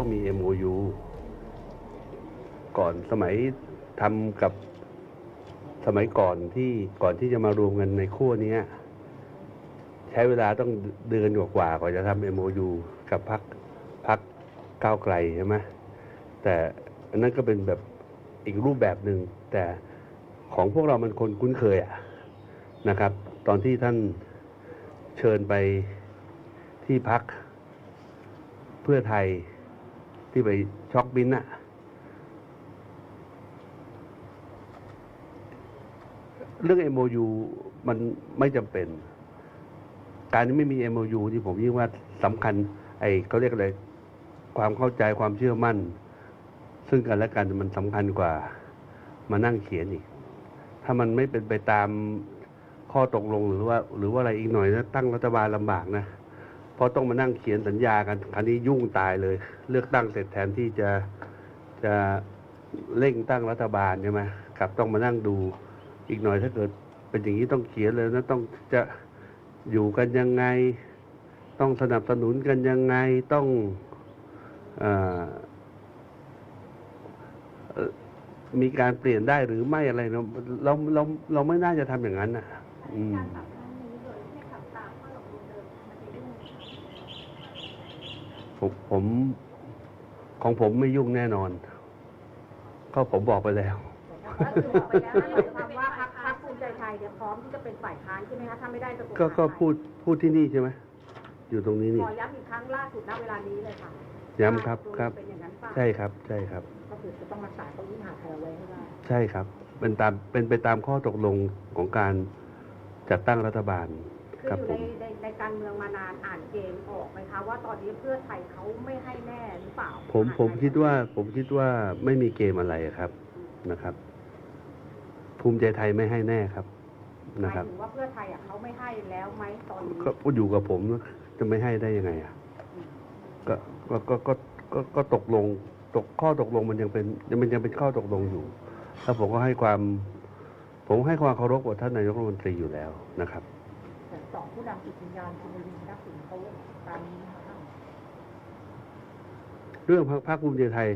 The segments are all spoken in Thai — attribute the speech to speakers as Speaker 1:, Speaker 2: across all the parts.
Speaker 1: ต้องมี MOU ก่อนสมัยทำกับสมัยก่อนที่ก่อนที่จะมารวมกันในขั้วนี้ใช้เวลาต้องเดือนกว่าๆกว่าจะทำ MOU กับพักพักก้าวไกลใช่ไหมแต่อันนั้นก็เป็นแบบอีกรูปแบบหนึ่งแต่ของพวกเรามันคนคุ้นเคยอะนะครับ ตอนที่ท่านเชิญไปที่พักเพื่อไทย ที่ไปช็อกบินอะเรื่อง MOU มันไม่จำเป็น การที่ไม่มี MOU ที่ผมยิ่งว่าสำคัญ ไอ้เขาเรียกอะไร ความเข้าใจความเชื่อมั่น ซึ่งกันและกันมันสำคัญกว่ามานั่งเขียนอีก ถ้ามันไม่เป็นไปตามข้อตกลงหรือว่า หรือว่าอะไรอีกหน่อยนะตั้งรัฐบาลลำบากนะ ราะต้องมานั่งเขียนสัญญากันคราวนี้ยุ่งตายเลย เลือกตั้งเสร็จแทนที่จะจะเร่งตั้งรัฐบาลใช่ไหมกลับต้องมานั่งดูอีกหน่อยถ้าเกิดเป็นอย่างนี้ต้องเขียนเลยนะต้องจะอยู่กันยังไง ต้องสนับสนุนกันยังไงต้องออเอ่อมีการเปลี่ยนได้หรือไม่อะไรเราเราเราเราไม่น่าจะทำอย่างนั้นนะอืม
Speaker 2: การปรับครั้งนี้โดยไม่ขับตามข้อตกลงเดิมมันจะยุ่งไหมคะ
Speaker 1: ผมผมของผมไม่ยุ่งแน่นอน ก็ผมบอกไปแล้ว
Speaker 3: ก็คือบอกไปแล้วนั่นหมายความว่าพรรคพรรคภูมิใจไทยเนี่ยพร้อมที่จะเป็นฝ่ายค้านใช่ไหมคะถ้าไม่ได้ตกลง
Speaker 1: ก็ก็พูดพูดที่นี่ใช่ไหมอยู่ตรงนี้นี่
Speaker 3: ขอย้ำอีกครั้งล่าสุดณเวลานี้เลยค่ะ
Speaker 1: ย้ำครับครับ
Speaker 3: เป็นอย่างนั้นป่ะ
Speaker 1: ใช่ครับ ใช่ครับ
Speaker 3: ก็คือจะต้องรักษาเก้าอี้มหาไทยเอาไว้ให้ได้
Speaker 1: ใช่ครับ เป็นตามเป็นไปตามข้อตกลงของการจัดตั้งรัฐบาล
Speaker 3: คือ
Speaker 1: ครับ
Speaker 3: อยู่
Speaker 1: ผ
Speaker 3: ใน
Speaker 1: ม
Speaker 3: ในในการเมืองมานานอ่านเกมออกไหมคะว่าตอนนี้เพื่อไทยเขาไม่ให้แน่หรือเปล่า
Speaker 1: ผมผมคิดว่าผมคิดว่าไม่มีเกมอะไรครับนะครับ ภูมิใจไทยไม่ให้แน่ครับ
Speaker 3: ห
Speaker 1: นะ
Speaker 3: มาย
Speaker 1: ครับ
Speaker 3: ถึงว่าเพื่อไทยอะเขาไม่ให้แล้วไหมตอนนี้
Speaker 1: ก็อยู่กับผมจะไม่ให้ได้ยังไงอะก็ก็ก็ก็ก็ก็ตกลงตกข้อตกลงมันยังเป็นยังมันยังเป็นข้อตกลงอยู่แล้วผมก็ให้ความ ผมให้ความเคารพกับท่านนายกรัฐมนตรีอยู่แล้วนะครับ
Speaker 3: แต่สองผู้นำจิตวิญญาณคุณวินทักษิณเขาตามนี้นะคะ
Speaker 1: เรื่องพรรคพรรคภูมิใจไทย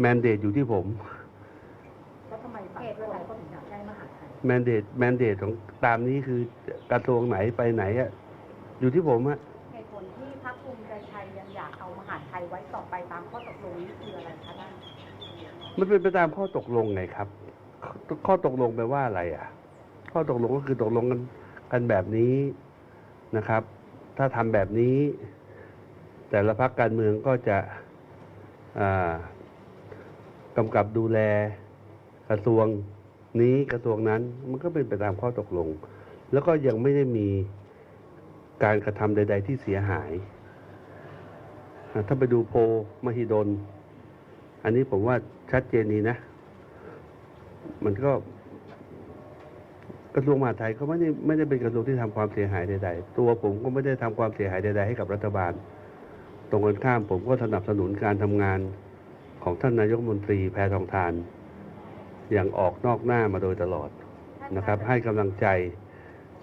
Speaker 1: แมนเดตอยู่ที่ผม
Speaker 3: แล้วทำไมพรรคเพื่อไทยก็ถึงอยากได้มหาไทย
Speaker 1: แมนเดตแมนเดตของตามนี้คือกระทรวงไหนไปไหนอะอยู่ที่ผมอะ
Speaker 3: เหตุผลที่พรรคภูมิใจไทยยังอยากเอามหาไทยไว้ต่อไปตามข้อตกลงนี้คืออะไรคะนั่น
Speaker 1: มันเป็นไปตามข้อตกลงไงครับข้อข้อตกลงแปลว่าอะไรอะข้อตกลงก็คือตกลงกัน กันแบบนี้นะครับ ถ้าทำแบบนี้ แต่ละพรรคการเมืองก็จะกำกับดูแลกระทรวงนี้กระทรวงนั้นมันก็เป็นไปตามข้อตกลง แล้วก็ยังไม่ได้มีการกระทำใด ๆ ที่เสียหาย ถ้าไปดูโพมหิดล อันนี้ผมว่าชัดเจนดีนะ มันก็ กระทรวงมหาดไทยก็ไม่ได้ไม่ได้เป็นกระทรวงที่ทำความเสียหายใดๆ ตัวผมก็ไม่ได้ทำความเสียหายใดๆให้กับรัฐบาล ตรงกันข้ามผมก็สนับสนุนการทำงานของท่านนายกรัฐมนตรีแพทองทาน อย่างออกนอกหน้ามาโดยตลอดนะครับ ให้กำลังใจ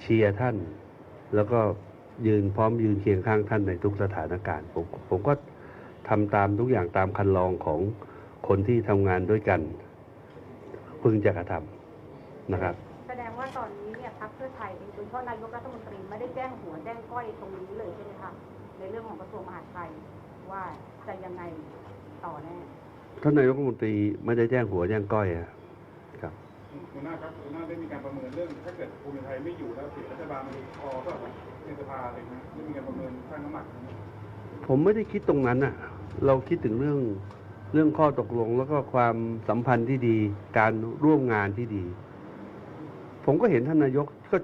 Speaker 1: เชียร์ท่าน แล้วก็ยืนพร้อมยืนเคียงข้างท่านในทุกสถานการณ์ ผมผมก็ทำตามทุกอย่างตามคันลองของคนที่ทำงานด้วยกัน พึงจะกระทำนะครับ
Speaker 3: แส ดงว่าตอนนี้เนี่ยพรรคเพื่อไทยเองโดยเฉพาะนายกรัฐมนตรีไม่ได้แจ้งหัวแจ้งก้อยตรงนี้เลยใช่ไหมคะในเรื่องของกระทรวงมหาดไทยว่าจะยังไงต่อแน่
Speaker 1: ท่านนายกรัฐมนตรีไม่ได้แจ้งหัวแจ้งก้อยอะครับ
Speaker 4: หัวหน้าครับหัวหน้าได้มีการประเมินเรื่อง ถ้าเกิดภูมิใจไทยไม่อยู่แล้วเสียรัฐบาลมันพอก็ในสภาอะไรนะได้มีการประเมินสร้างน้ำหนักไหม
Speaker 1: ผมไม่ได้คิดตรงนั้นอะเราคิดถึงเรื่องเรื่องข้อตกลงแล้วก็ความสัมพันธ์ที่ดี การร่วมงานที่ดี ผมก็เห็นท่านนายกก็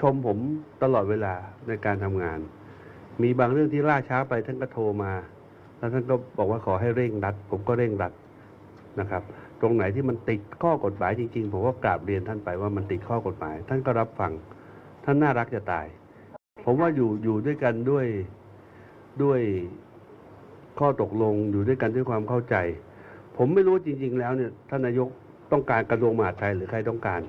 Speaker 1: ชมผมตลอดเวลาในการทำงาน มีบางเรื่องที่ล่าช้าไปท่านก็โทรมา แล้วท่านก็บอกว่าขอให้เร่งรัด ผมก็เร่งรัดนะครับ ตรงไหนที่มันติดข้อกฎหมายจริงๆ ผมก็กราบเรียนท่านไปว่ามันติดข้อกฎหมาย ท่านก็รับฟัง ท่านน่ารักจะตาย ผมว่าอยู่อยู่ด้วยกันด้วยด้วยข้อตกลงอยู่ด้วยกันด้วยความเข้าใจ ผมไม่รู้จริง ๆ แล้วเนี่ยท่านนายกต้องการกระทรวงมหาดไทยหรือใครต้องการ